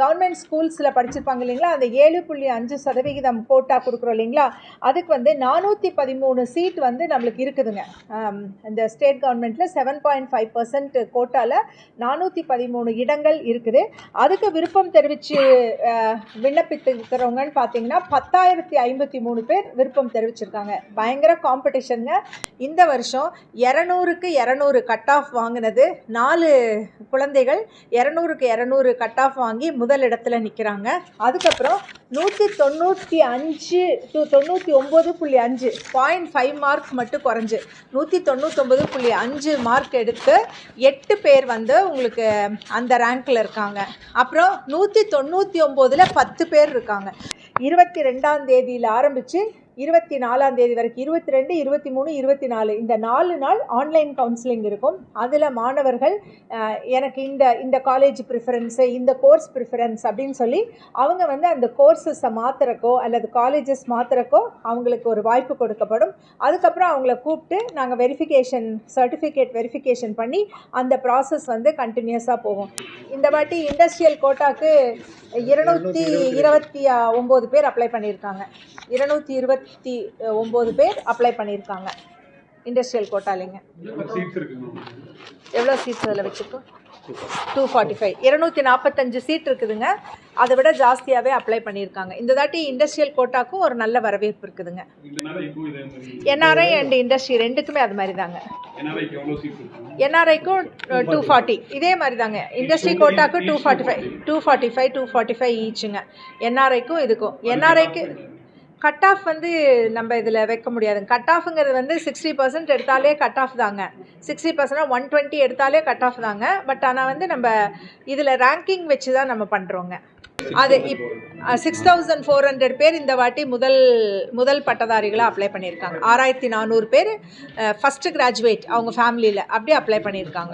Government ஸ்கூல்ஸில் படிச்சிருப்பாங்க இல்லைங்களா? அந்த ஏழு புள்ளி அஞ்சு சதவிகிதம் கோட்டா கொடுக்குறோம் இல்லைங்களா? அதுக்கு வந்து நானூற்றி பதிமூணு சீட் வந்து நம்மளுக்கு இருக்குதுங்க. இந்த ஸ்டேட் கவர்மெண்ட்டில் செவன் பாயிண்ட் ஃபைவ் பர்சன்ட் கோட்டாவில் நானூற்றி பதிமூணு இடங்கள் இருக்குது. அதுக்கு விருப்பம் தெரிவித்து விண்ணப்பித்திருக்கிறவங்கன்னு பார்த்தீங்கன்னா பத்தாயிரத்தி ஐம்பத்தி மூணு பேர் விருப்பம் தெரிவிச்சிருக்காங்க. பயங்கர காம்படிஷனுங்க இந்த வருஷம் இரநூறுக்கு இரநூறு கட் ஆஃப் வாங்கினது. நாலு குழந்தைகள் இரநூறுக்கு இரநூறு கட் ஆஃப் வாங்கி முதல் இடத்துல நிற்கிறாங்க அதுக்கப்புறம் நூற்றி தொண்ணூற்றி அஞ்சு டு தொண்ணூற்றி ஒம்பது புள்ளி அஞ்சு பாயிண்ட் ஃபைவ் மார்க் மட்டும் குறைஞ்சி. நூற்றி தொண்ணூற்றொம்பது புள்ளி அஞ்சு மார்க் எடுத்து எட்டு பேர் வந்து உங்களுக்கு அந்த ரேங்க்கில் இருக்காங்க. அப்புறம் நூற்றி தொண்ணூற்றி ஒம்போதில் பத்து பேர் இருக்காங்க. இருபத்தி ரெண்டாம் தேதியில் ஆரம்பித்து இருபத்தி நாலாம் தேதி வரைக்கும் இருபத்தி ரெண்டு இருபத்தி மூணு இருபத்தி நாலு இந்த நாலு நாள் ஆன்லைன் கவுன்சிலிங் இருக்கும். அதில் மாணவர்கள் எனக்கு இந்த இந்த காலேஜ் ப்ரிஃபரன்ஸு இந்த கோர்ஸ் ப்ரிஃபரன்ஸ் அப்படின்னு சொல்லி அவங்க வந்து அந்த கோர்சஸை மாற்றுறக்கோ அல்லது காலேஜஸ் மாற்றுறக்கோ அவங்களுக்கு ஒரு வாய்ப்பு கொடுக்கப்படும். அதுக்கப்புறம் அவங்கள கூப்பிட்டு நாங்கள் வெரிஃபிகேஷன் சர்டிஃபிகேட் வெரிஃபிகேஷன் பண்ணி அந்த ப்ராசஸ் வந்து கண்டினியூஸாக போகும். இந்த வாட்டி இண்டஸ்ட்ரியல் கோட்டாக்கு இருநூற்றி இருபத்தி ஒம்பது பேர் அப்ளை பண்ணியிருக்காங்க. இருநூற்றி இருபத்தி ஒம்பது பேர் அப்ளை பண்ணியிருக்காங்க. இண்டஸ்ட்ரியல் கோட்டாலிங்க எவ்வளோ சீட்ஸ் அதில் வச்சுருக்கோம்? டூ ஃபார்ட்டி ஃபைவ் இருநூத்தி நாற்பத்தஞ்சு சீட் இருக்குதுங்க. அதை விட ஜாஸ்தியாகவே அப்ளை பண்ணியிருக்காங்க. இந்த தாட்டி இண்டஸ்ட்ரியல் கோட்டாக்கும் ஒரு நல்ல வரவேற்பு இருக்குதுங்க. என்ஆர்ஐ அண்ட் இண்டஸ்ட்ரி ரெண்டுக்குமே அது மாதிரி தாங்க என்ஆர்ஐக்கும் டூ ஃபார்ட்டி இதே மாதிரி தாங்க industry கோட்டாக்கு two forty five two forty five two forty five ஈச்சுங்க என்ஆர்ஐக்கும் இதுக்கும். என்ஆர்ஐக்கு கட் ஆஃப் வந்து நம்ம இதில் வைக்க முடியாதுங்க கட் ஆஃப்ங்கிறது வந்து சிக்ஸ்டி பர்சன்ட் எடுத்தாலே கட் ஆஃப் தாங்க. சிக்ஸ்டி பர்சன்டாக ஒன் டுவெண்ட்டி எடுத்தாலே கட் ஆஃப் தாங்க. பட் ஆனால் வந்து நம்ம இதில் ரேங்கிங் வச்சு தான் நம்ம பண்ணுறோங்க அது இப் சிக்ஸ் தௌசண்ட் ஃபோர் ஹண்ட்ரட் பேர் இந்த வாட்டி முதல் முதல் பட்டதாரிகளாக அப்ளை பண்ணியிருக்காங்க. ஆறாயிரத்தி நானூறு பேர் ஃபஸ்ட்டு கிராஜுவேட் அவங்க ஃபேமிலியில் அப்படியே அப்ளை பண்ணியிருக்காங்க.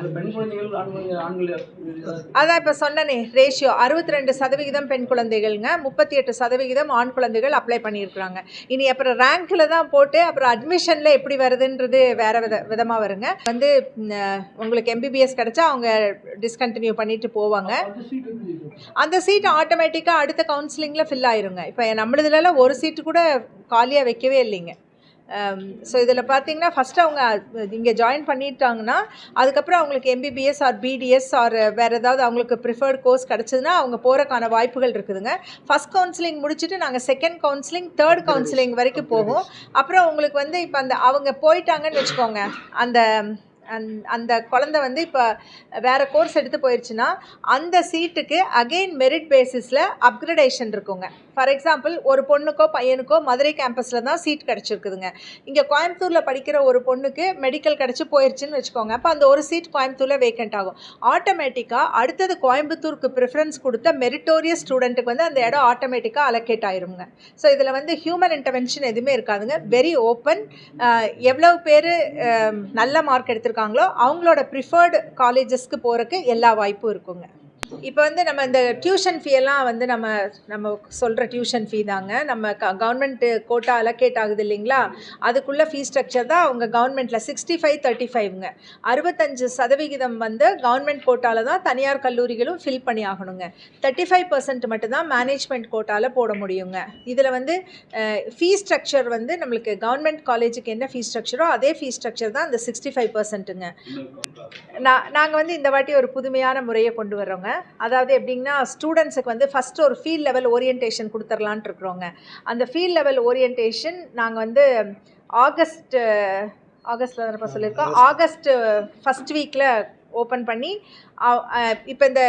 அதான் இப்போ சொன்னனே ரேஷியோ அறுபத்தி ரெண்டு சதவிகிதம் பெண் குழந்தைகள்ங்க முப்பத்தி எட்டு சதவிகிதம் ஆண் குழந்தைகள் அப்ளை பண்ணியிருக்கிறாங்க. இனி அப்புறம் ரேங்க்கில் தான் போட்டு அப்புறம் அட்மிஷனில் எப்படி வருதுன்றது வேற வித விதமாக வருங்க. வந்து உங்களுக்கு எம்பிபிஎஸ் கிடைச்சா அவங்க டிஸ்கண்டினியூ பண்ணிட்டு போவாங்க. அந்த சீட் சீட் ஆட்டோமேட்டிக்காக அடுத்த கவுன்சிலிங்கில் ஃபில் ஆயிருங்க. இப்போ நம்மளதுலலாம் ஒரு சீட்டு கூட காலியாக வைக்கவே இல்லைங்க. ஸோ இதில் பார்த்தீங்கன்னா ஃபஸ்ட்டு அவங்க இங்கே ஜாயின் பண்ணிட்டாங்கன்னா அதுக்கப்புறம் அவங்களுக்கு எம்பிபிஎஸ் ஆர் பிடிஎஸ் ஆர் வேறு ஏதாவது அவங்களுக்கு ப்ரிஃபர்ட் கோர்ஸ் கிடச்சதுன்னா அவங்க போகிறக்கான வாய்ப்புகள் இருக்குதுங்க. ஃபஸ்ட் கவுன்சிலிங் முடிச்சுட்டு நாங்கள் செகண்ட் கவுன்சிலிங் தேர்ட் கவுன்சிலிங் வரைக்கும் போகும். அப்புறம் உங்களுக்கு வந்து இப்போ அந்த அவங்க போயிட்டாங்கன்னு வச்சுக்கோங்க அந்த அந் அந்த குழந்தை வந்து இப்போ வேறு கோர்ஸ் எடுத்து போயிடுச்சுன்னா அந்த சீட்டுக்கு அகெயின் மெரிட் பேசிஸில் அப்கிரடேஷன் இருக்குங்க. ஃபார் எக்ஸாம்பிள் ஒரு பொண்ணுக்கோ பையனுக்கோ மதுரை கேம்பஸில் தான் சீட் கிடச்சிருக்குதுங்க. இங்கே கோயம்புத்தூரில் படிக்கிற ஒரு பொண்ணுக்கு மெடிக்கல் கிடச்சி போயிடுச்சுன்னு வச்சுக்கோங்க. அப்போ அந்த ஒரு சீட் கோயம்புத்தூரில் வேக்கண்ட் ஆகும். ஆட்டோமேட்டிக்காக அடுத்தது கோயம்புத்தூருக்கு ப்ரிஃபரன்ஸ் கொடுத்த மெரிட்டோரியஸ் ஸ்டூடெண்ட்டுக்கு வந்து அந்த இடம் ஆட்டோமேட்டிக்காக அலோகேட் ஆயிருங்க ஸோ இதில் வந்து ஹியூமன் இன்டர்வென்ஷன் எதுவுமே இருக்காதுங்க. வெரி ஓப்பன் எவ்வளவு பேர் நல்ல மார்க் எடுத்திருக்காங்களோ அவங்களோட ப்ரிஃபர்டு காலேஜஸ்க்கு போகிறக்கு எல்லா வாய்ப்பும் இருக்குங்க. இப்போ வந்து நம்ம இந்த டியூஷன் ஃபீ எல்லாம் வந்து நம்ம நம்ம சொல்கிற டியூஷன் ஃபீ தாங்க. நம்ம க கவர்மெண்ட்டு கோட்டா அலோகேட் ஆகுது இல்லைங்களா? அதுக்குள்ள ஃபீ ஸ்ட்ரக்சர் தான் அவங்க கவர்மெண்ட்டில் சிக்ஸ்டி ஃபைவ் தேர்ட்டி ஃபைவ்ங்க அறுபத்தஞ்சு சதவிகிதம் வந்து கவர்மெண்ட் கோட்டாவில் தான் தனியார் கல்லூரிகளும் ஃபில் பண்ணி ஆகணுங்க தேர்ட்டி ஃபைவ் பர்சன்ட் மட்டும்தான் மேனேஜ்மெண்ட் கோட்டாவில் போட முடியுங்க. இதில் வந்து ஃபீ ஸ்ட்ரக்சர் வந்து நம்மளுக்கு கவர்மெண்ட் காலேஜுக்கு என்ன ஃபீ ஸ்ட்ரக்சரோ அதே ஃபீ ஸ்ட்ரக்சர் தான் அந்த சிக்ஸ்டி ஃபைவ் பர்சன்ட்டுங்க நான் நாங்கள் வந்து இந்த வாட்டி ஒரு புதுமையான முறையை கொண்டு வர்றோங்க. அதாவது எப்படிங்கன்னா ஸ்டூடெண்ட்ஸுக்கு வந்து ஃபஸ்ட்டு ஒரு ஃபீல்ட் லெவல் ஓரியன்டேஷன் கொடுத்துர்லான்ட்டு இருக்கிறோங்க அந்த ஃபீல்ட் லெவல் ஓரியன்டேஷன் நாங்கள் வந்து ஆகஸ்ட் ஆகஸ்ட்டில் தானப்பா சொல்லியிருக்கோம்? ஆகஸ்ட். ஃபஸ்ட் வீக்கில் ஓப்பன் பண்ணி இப்போ இந்த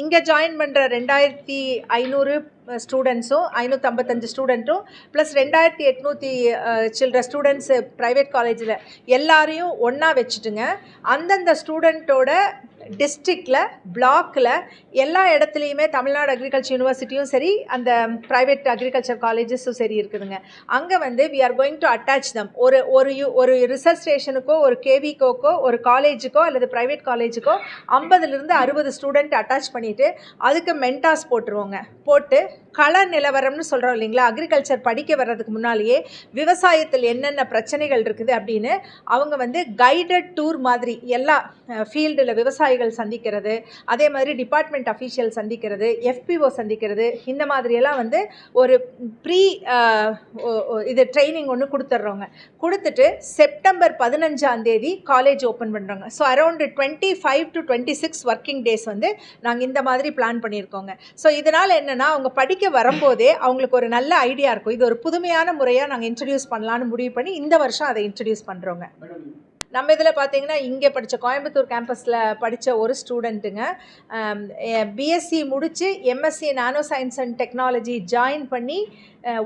இங்கே ஜாயின் பண்ணுற ரெண்டாயிரத்தி ஐநூறு ஸ்டூடெண்ட்ஸும் ஐநூற்றம்பத்தஞ்சு ஸ்டூடெண்ட்டும் ப்ளஸ் ரெண்டாயிரத்தி எட்நூற்றி சில்ட்ர ஸ்டூடெண்ட்ஸு ப்ரைவேட் காலேஜில் எல்லாரையும் ஒன்றா வச்சுட்டுங்க அந்தந்த ஸ்டூடெண்ட்டோட டிஸ்ட்ரிக்டில் பிளாக்கில் எல்லா இடத்துலையுமே தமிழ்நாடு அக்ரிகல்ச்சர் யூனிவர்சிட்டியும் சரி அந்த ப்ரைவேட் அக்ரிகல்ச்சர் காலேஜஸும் சரி இருக்குதுங்க. அங்கே வந்து we are going to attach them ஒரு ஒரு யு ஒரு ரிசர்ச் ஸ்டேஷனுக்கோ ஒரு கேவிக்கோக்கோ ஒரு காலேஜுக்கோ அல்லது ப்ரைவேட் காலேஜுக்கோ ஐம்பதுலேருந்து அறுபது ஸ்டூடெண்ட் அட்டாச் பண்ணிவிட்டு அதுக்கு மென்டாஸ் போட்டுருவோங்க. போட்டு கள நிலவரம்னு சொல்கிறோம் இல்லைங்களா? அக்ரிகல்ச்சர் படிக்க வர்றதுக்கு முன்னாலேயே விவசாயத்தில் என்னென்ன பிரச்சனைகள் இருக்குது அப்படின்னு அவங்க வந்து கைடட் டூர் மாதிரி எல்லா ஃபீல்டில் விவசாயிகள் சந்திக்கிறது அதே மாதிரி டிபார்ட்மெண்ட் அஃபீஷியல் சந்திக்கிறது எஃபிஓ சந்திக்கிறது இந்த மாதிரியெல்லாம் வந்து ஒரு ப்ரீ இது ட்ரைனிங் ஒன்று கொடுத்துட்றோங்க கொடுத்துட்டு செப்டம்பர் பதினஞ்சாம் தேதி காலேஜ் ஓப்பன் பண்ணுறாங்க so around twenty five to twenty six working days வந்து நாங்கள் இந்த மாதிரி பிளான் பண்ணியிருக்கோங்க ஸோ இதனால் என்னென்னா அவங்க படிக்க வரும்போதே அவங்களுக்கு ஒரு நல்ல ஐடியா இருக்கும். இது ஒரு புதுமையான முறையாக நாங்கள் இன்ட்ரடியூஸ் பண்ணலான்னு முடிவு பண்ணி இந்த வருஷம் அதை இன்ட்ரடியூஸ் பண்ணுறோங்க நம்ம இதில் பார்த்தீங்கன்னா இங்கே படித்த கோயம்புத்தூர் கேம்பஸில் படித்த ஒரு ஸ்டூடெண்ட்டுங்க பிஎஸ்சி முடித்து MSc nano science and technology join பண்ணி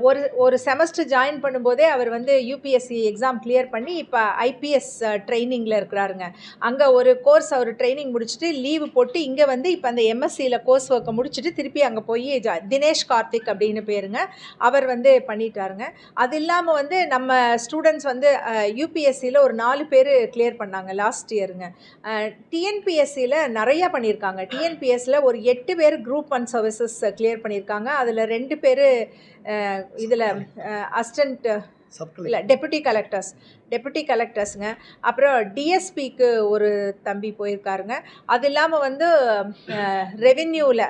ஒரு ஒரு செமஸ்டர் ஜாயின் பண்ணும்போதே அவர் வந்து யூபிஎஸ்சி எக்ஸாம் கிளியர் பண்ணி இப்போ ஐபிஎஸ் ட்ரைனிங்கில் இருக்கிறாருங்க. அங்கே ஒரு கோர்ஸ் அவர் ட்ரைனிங் முடிச்சுட்டு லீவு போட்டு இங்கே வந்து இப்போ அந்த எம்எஸ்சியில் கோர்ஸ் ஒர்க்கை முடிச்சுட்டு திருப்பி அங்கே போய் ஜா தினேஷ் கார்த்திக் அப்படின்னு பேருங்க அவர் வந்து பண்ணிட்டாருங்க. அது இல்லாமல் வந்து நம்ம ஸ்டூடெண்ட்ஸ் வந்து யூபிஎஸ்சியில் ஒரு நாலு பேர் கிளியர் பண்ணாங்க லாஸ்ட் இயருங்க டிஎன்பிஎஸ்சியில் நிறையா பண்ணியிருக்காங்க. டிஎன்பிஎஸ்சியில் ஒரு எட்டு பேர் குரூப் ஒன் சர்வீசஸ் கிளியர் பண்ணியிருக்காங்க. அதில் ரெண்டு பேர் இதில் அசிஸ்டண்ட் இல்லை டெபுட்டி கலெக்டர்ஸ் டெபுட்டி கலெக்டர்ஸுங்க அப்புறம் டிஎஸ்பிக்கு ஒரு தம்பி போயிருக்காருங்க. அது இல்லாமல் வந்து ரெவென்யூவில்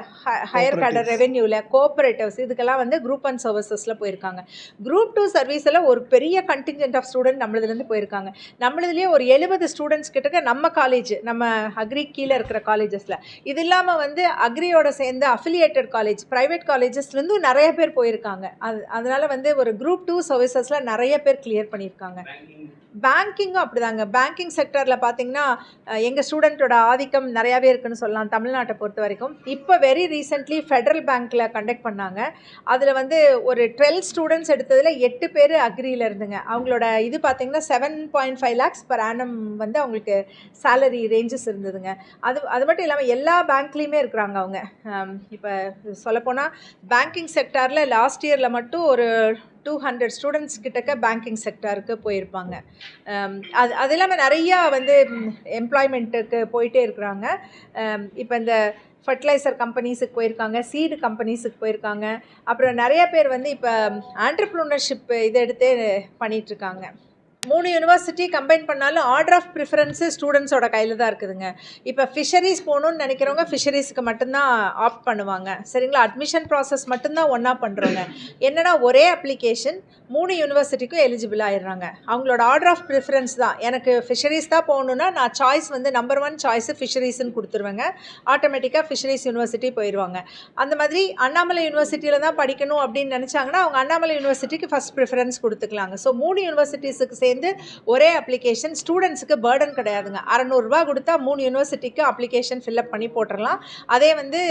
ஹையர் கேடர் ரெவென்யூவில் கோஆப்ரேட்டிவ்ஸ் இதுக்கெல்லாம் வந்து குரூப் ஒன் சர்வீசஸில் போயிருக்காங்க. குரூப் டூ சர்வீஸில் ஒரு பெரிய கண்டிஞ்சென்ட் ஆஃப் ஸ்டூடெண்ட் நம்மளதுலேருந்து போயிருக்காங்க. நம்மளதுலேயே ஒரு எழுபது ஸ்டூடெண்ட்ஸ் கிட்டக்க நம்ம காலேஜ் நம்ம அக்ரி கீழே இருக்கிற காலேஜஸில் இது இல்லாமல் வந்து அக்ரியோட சேர்ந்து அஃபிலியேட்டட் காலேஜ் ப்ரைவேட் காலேஜஸ்லேருந்தும் நிறைய பேர் போயிருக்காங்க. அது அதனால் வந்து ஒரு குரூப் டூ சர்வீசஸில் நிறைய பேர் கிளியர் பண்ணியிருக்காங்க. பேங்கிங்கும் அப்படிதாங்க. பேங்கிங் செக்டரில் பார்த்தீங்கன்னா எங்கள் ஸ்டூடெண்ட்டோட ஆதிக்கம் நிறையாவே இருக்குன்னு சொல்லலாம் தமிழ்நாட்டை பொறுத்த வரைக்கும். இப்போ வெரி ரீசெண்ட்லி ஃபெடரல் பேங்க்கில் கண்டக்ட் பண்ணாங்க. அதில் வந்து ஒரு டுவெல் ஸ்டூடெண்ட்ஸ் எடுத்ததில் எட்டு பேர் அக்ரியில் இருந்துங்க. அவங்களோட இது பார்த்தீங்கன்னா seven point five lakhs per annum வந்து அவங்களுக்கு சேலரி ரேஞ்சஸ் இருந்ததுங்க. அது அது மட்டும் இல்லாமல் எல்லா பேங்க்லேயுமே இருக்கிறாங்க அவங்க. இப்போ சொல்லப்போனால் பேங்கிங் செக்டாரில் லாஸ்ட் இயரில் மட்டும் ஒரு டூ ஹண்ட்ரட் ஸ்டூடெண்ட்ஸ் கிட்டக்க பேங்கிங் செக்டாருக்கு போயிருப்பாங்க. அது அது இல்லாமல் நிறையா வந்து எம்ப்ளாய்மெண்ட்டுக்கு போயிட்டே இருக்கிறாங்க. இப்போ இந்த ஃபர்டிலைசர் கம்பெனிஸுக்கு போயிருக்காங்க சீடு கம்பெனிஸுக்கு போயிருக்காங்க. அப்புறம் நிறைய பேர் வந்து இப்போ ஆண்டர்ப்ரூனர்ஷிப் இதை எடுத்து பண்ணிகிட்ருக்காங்க மூணு யூனிவர்சிட்டி கம்பைன் பண்ணாலும் ஆர்டர் ஆஃப் ப்ரிஃபரன்ஸு ஸ்டூடெண்ட்ஸோட கையில் தான் இருக்குதுங்க. இப்போ ஃபிஷரிஸ் போகணுன்னு நினைக்கிறவங்க ஃபிஷரிஸுக்கு மட்டும்தான் ஆப்ட் பண்ணுவாங்க. சரிங்களா? அட்மிஷன் ப்ராசஸ் மட்டும்தான் ஒன்றா பண்ணுறோங்க என்னன்னா ஒரே அப்ளிகேஷன் மூணு யூனிவர்சிட்டிக்கும் எலிஜிபிள் ஆயிடுறாங்க. அவங்களோட ஆர்டர் ஆஃப் ப்ரிஃபரன்ஸ் தான். எனக்கு ஃபிஷரிஸ் தான் போகணுன்னா நான் சாய்ஸ் வந்து நம்பர் ஒன் சாய்ஸு ஃபிஷரிஸ்ன்னு கொடுத்துருவேங்க. ஆட்டோமேட்டிக்காக ஃபிஷரிஸ் யூனிவர்சிட்டி போயிடுவாங்க. அந்த மாதிரி அண்ணாமலை யூனிவர்சிட்டியில் தான் படிக்கணும் அப்படின்னு நினச்சாங்கன்னா அவங்க அண்ணாமலை யூனிவர்சிட்டிக்கு ஃபஸ்ட் ப்ரிஃபரன்ஸ் கொடுத்துக்கலாங்க. ஸோ மூணு யூனிவர்சிட்டிஸுக்கு சேர்ந்து ஒரே அப்ளிகேஷன் ஸ்டூடெண்ட்ஸுக்கு பேர்டன் கிடையாதுங்க. அறநூறுரூவா கொடுத்தா மூணு யூனிவர்சிட்டிக்கு அப்ளிகேஷன் ஃபில்அப் பண்ணி போட்டுடலாம் அதே வந்து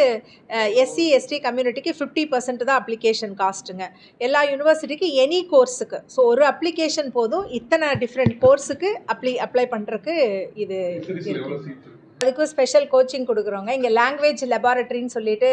எஸ்சி எஸ்டி கம்யூனிட்டிக்கு ஃபிஃப்டி பர்சன்ட் தான் அப்ளிகேஷன் காஸ்ட்டுங்க எல்லா யூனிவர்சிட்டிக்கு எனி கோர்ஸுக்கு ஸோ ஒரு அப்ளிகேஷன் போதும் இத்தனை டிஃப்ரெண்ட் கோர்ஸுக்கு அப்ளை அப்ளை பண்ணுறக்கு இது அதுக்கும் ஸ்பெஷல் கோச்சிங் கொடுக்குறோங்க இங்கே லாங்குவேஜ் லெபார்ட்டரின்னு சொல்லிட்டு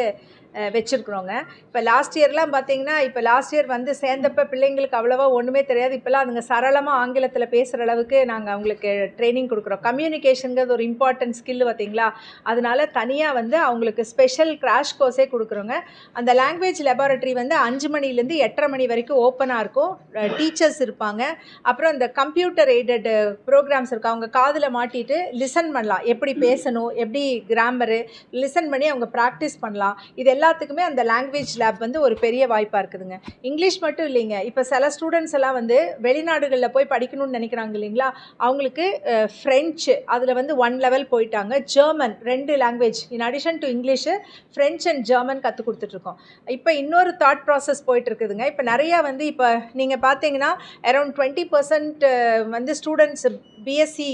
வச்சுருக்குறோங்க. இப்போ லாஸ்ட் இயர்லாம் பார்த்தீங்கன்னா இப்போ லாஸ்ட் இயர் வந்து சேர்ந்தப்ப பிள்ளைங்களுக்கு அவ்வளோவா ஒன்றுமே தெரியாது. இப்போல்லாம் அதுங்க சரளமாக ஆங்கிலத்தில் பேசுகிற அளவுக்கு நாங்கள் அவங்களுக்கு ட்ரைனிங் கொடுக்குறோம். கம்யூனிகேஷனுங்கிறது ஒரு இம்பார்ட்டன்ட் ஸ்கில் பார்த்தீங்களா அதனால தனியாக வந்து அவங்களுக்கு ஸ்பெஷல் கிராஷ் கோர்ஸே கொடுக்குறோங்க. அந்த லாங்குவேஜ் லெபார்ட்ரி வந்து அஞ்சு மணிலேருந்து எட்டரை மணி வரைக்கும் ஓப்பனாக இருக்கும். டீச்சர்ஸ் இருப்பாங்க. அப்புறம் இந்த கம்ப்யூட்டர் எய்டட் ப்ரோக்ராம்ஸ் இருக்கு அவங்க காதில் மாட்டிட்டு லிசன் பண்ணலாம். எப்படி பேசணும்? எப்படி கிராமரு லிசன் பண்ணி அவங்க ப்ராக்டிஸ் பண்ணலாம். இதெல்லாம் எல்லாத்துக்குமே அந்த லாங்குவேஜ் லேப் வந்து ஒரு பெரிய வாய்ப்பாக இருக்குதுங்க. இங்கிலீஷ் மட்டும் இல்லைங்க. இப்போ சில ஸ்டூடெண்ட்ஸ் எல்லாம் வந்து வெளிநாடுகளில் போய் படிக்கணும்னு நினைக்கிறாங்க இல்லைங்களா? அவங்களுக்கு ஃப்ரெஞ்சு அதில் வந்து ஒன் லெவல் போயிட்டாங்க. ஜெர்மன் ரெண்டு language in addition to English French and German கற்றுக் கொடுத்துட்ருக்கோம். இப்போ இன்னொரு தாட் ப்ராசஸ் போயிட்டு இருக்குதுங்க இப்போ நிறையா வந்து இப்போ நீங்கள் பார்த்தீங்கன்னா அரௌண்ட் டுவெண்ட்டி பர்சன்ட் வந்து ஸ்டூடெண்ட்ஸ் பிஎஸ்சி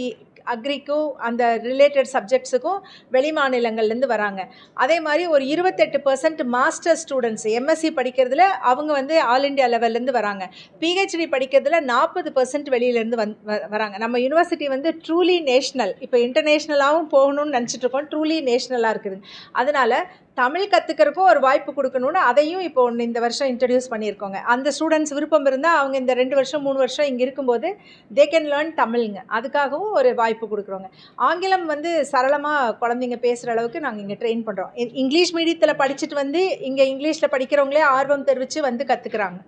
அக்ரிக்கும் அந்த ரிலேட்டட் சப்ஜெக்ட்ஸுக்கும் வெளி மாநிலங்கள்லேருந்து வராங்க. அதே மாதிரி ஒரு இருபத்தெட்டு பர்சன்ட் மாஸ்டர் ஸ்டூடெண்ட்ஸ் எம்எஸ்சி படிக்கிறதுல அவங்க வந்து ஆல் இண்டியா லெவல்லேருந்து வராங்க. பிஹெச்டி படிக்கிறதுல நாற்பது பர்சன்ட் வெளியிலேருந்து வந் வ- வராங்க. நம்ம யூனிவர்சிட்டி வந்து ட்ரூலி நேஷ்னல் இப்போ இன்டர்நேஷ்னலாகவும் போகணும்னு நினச்சிட்ருக்கோம் ட்ரூலி நேஷ்னலாக இருக்குது. அதனால் தமிழ் கற்றுக்கிறக்கும் ஒரு வாய்ப்பு கொடுக்கணும்னு அதையும் இப்போ ஒன்று இந்த வருஷம் இன்ட்ரடியூஸ் பண்ணியிருக்கோங்க. அந்த ஸ்டூடெண்ட்ஸ் விருப்பம் இருந்தால் அவங்க இந்த ரெண்டு வருஷம் மூணு வருஷம் இங்கே இருக்கும்போது தே கேன் லேர்ன் தமிழ்ங்க. அதுக்காகவும் ஒரு வாய்ப்பு கொடுக்குறோங்க. ஆங்கிலம் வந்து சரளமாக குழந்தைங்க பேசுகிற அளவுக்கு நாங்கள் இங்கே ட்ரெயின் பண்ணுறோம் இங்கிலீஷ் மீடியத்தில் படிச்சுட்டு வந்து இங்கே இங்கிலீஷில் படிக்கிறவங்களே ஆர்வம் தெரிவித்து வந்து கற்றுக்குறாங்க